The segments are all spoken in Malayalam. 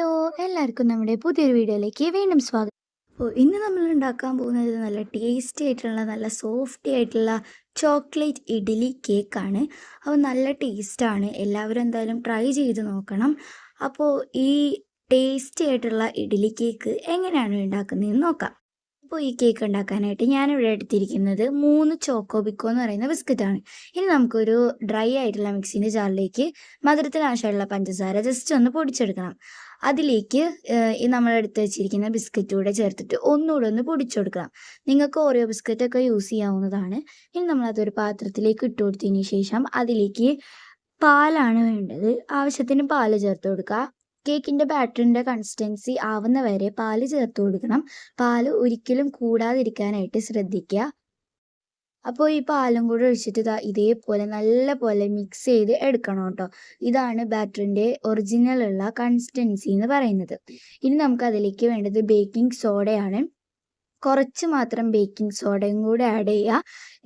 ഹലോ. എല്ലാവർക്കും നമ്മുടെ പുതിയൊരു വീഡിയോയിലേക്ക് വീണ്ടും സ്വാഗതം. അപ്പോൾ ഇന്ന് നമ്മൾ ഉണ്ടാക്കാൻ പോകുന്നത് നല്ല ടേസ്റ്റി ആയിട്ടുള്ള നല്ല സോഫ്റ്റി ആയിട്ടുള്ള ചോക്ലേറ്റ് ഇഡ്ഡലി കേക്കാണ് അപ്പോൾ നല്ല ടേസ്റ്റാണ് എല്ലാവരും എന്തായാലും ട്രൈ ചെയ്ത് നോക്കണം. അപ്പോൾ ഈ ടേസ്റ്റി ആയിട്ടുള്ള ഇഡ്ഡലി കേക്ക് എങ്ങനെയാണ് ഉണ്ടാക്കുന്നതെന്ന് നോക്കാം. അപ്പോൾ ഈ കേക്ക് ഉണ്ടാക്കാനായിട്ട് ഞാനിവിടെ എടുത്തിരിക്കുന്നത് മൂന്ന് ചോക്കോ ബിക്കോ എന്ന് പറയുന്ന ബിസ്ക്കറ്റ് ആണ്. ഇനി നമുക്കൊരു ഡ്രൈ ആയിട്ടുള്ള മിക്സിന്റെ ജാറിലേക്ക് മധുരത്തിന് ആവശ്യമുള്ള പഞ്ചസാര ജസ്റ്റ് ഒന്ന് പൊടിച്ചെടുക്കണം. അതിലേക്ക് ഈ നമ്മൾ എടുത്ത് വെച്ചിരിക്കുന്ന ബിസ്ക്കറ്റ് കൂടെ ചേർത്തിട്ട് ഒന്നുകൂടെ ഒന്ന് പൊടിച്ചെടുക്കണം. നിങ്ങൾക്ക് ഓരോ ബിസ്ക്കറ്റൊക്കെ യൂസ് ചെയ്യാവുന്നതാണ്. ഇനി നമ്മളതൊരു പാത്രത്തിലേക്ക് ഇട്ട് കൊടുത്തതിന് ശേഷം അതിലേക്ക് പാലാണ് വേണ്ടത്. ആവശ്യത്തിന് പാൽ ചേർത്ത് കൊടുക്കുക. കേക്കിന്റെ ബാറ്ററിന്റെ കൺസിസ്റ്റൻസി ആവുന്ന വരെ പാൽ ചേർത്ത് കൊടുക്കണം. പാൽ ഒരിക്കലും കൂടാതിരിക്കാനായിട്ട് ശ്രദ്ധിക്കുക. അപ്പോൾ ഈ പാലും കൂടെ ഒഴിച്ചിട്ട് ഇതാ ഇതേപോലെ നല്ല പോലെ മിക്സ് ചെയ്ത് എടുക്കണം കേട്ടോ. ഇതാണ് ബാറ്ററിന്റെ ഒറിജിനൽ ഉള്ള കൺസിസ്റ്റൻസി എന്ന് പറയുന്നത്. ഇനി നമുക്ക് അതിലേക്ക് വേണ്ടത് ബേക്കിംഗ് സോഡയാണ് കുറച്ച് മാത്രം ബേക്കിംഗ് സോഡയും കൂടെ ആഡ് ചെയ്യുക.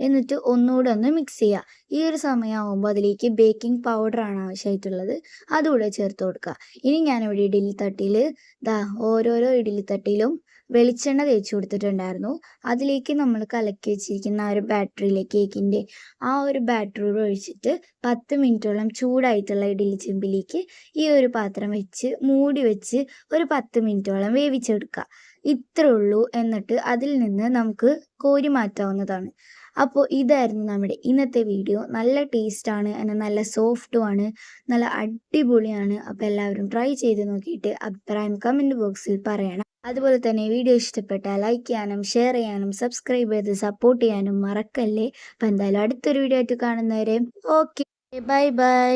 എന്നിട്ട് ഒന്നുകൂടെ ഒന്ന് മിക്സ് ചെയ്യുക. ഈ ഒരു സമയമാകുമ്പോൾ അതിലേക്ക് ബേക്കിംഗ് പൗഡർ പൗഡറാണ് ആവശ്യമായിട്ടുള്ളത് അതുകൂടെ ചേർത്ത് കൊടുക്കുക ഇനി ഞാനിവിടെ ഇഡലി തട്ടിൽ ദാ ഓരോരോ ഇഡലി തട്ടിലും വെളിച്ചെണ്ണ തേച്ച് കൊടുത്തിട്ടുണ്ടായിരുന്നു. അതിലേക്ക് നമ്മൾ കലക്കി വെച്ചിരിക്കുന്ന ആ ഒരു ബാറ്ററിയിലെ കേക്കിന്റെ ആ ഒരു ബാറ്ററി ഒഴിച്ചിട്ട് പത്ത് മിനിറ്റോളം ചൂടായിട്ടുള്ള ഇഡലി ചെമ്പിലേക്ക് ഈ ഒരു പാത്രം വെച്ച് മൂടി വെച്ച് ഒരു പത്ത് മിനിറ്റോളം വേവിച്ചെടുക്കുക ഇത്രേ ഉള്ളൂ. എന്നിട്ട് അതിൽ നിന്ന് നമുക്ക് കോരി മാറ്റാവുന്നതാണ്. അപ്പോൾ ഇതായിരുന്നു നമ്മുടെ ഇന്നത്തെ വീഡിയോ നല്ല ടേസ്റ്റാണ് എന്നാൽ നല്ല സോഫ്റ്റുമാണ് നല്ല അടിപൊളിയാണ്. അപ്പോൾ എല്ലാവരും ട്രൈ ചെയ്ത് നോക്കിയിട്ട് അഭിപ്രായം കമന്റ് ബോക്സിൽ പറയണം. അതുപോലെ തന്നെ വീഡിയോ ഇഷ്ടപ്പെട്ടാൽ ലൈക്ക് ചെയ്യാനും ഷെയർ ചെയ്യാനും സബ്സ്ക്രൈബ് ചെയ്ത് സപ്പോർട്ട് ചെയ്യാനും മറക്കല്ലേ. അപ്പോൾ എന്തായാലും അടുത്തൊരു വീഡിയോ ആയിട്ട് കാണുന്നവരെ ഓക്കെ ബൈ ബൈ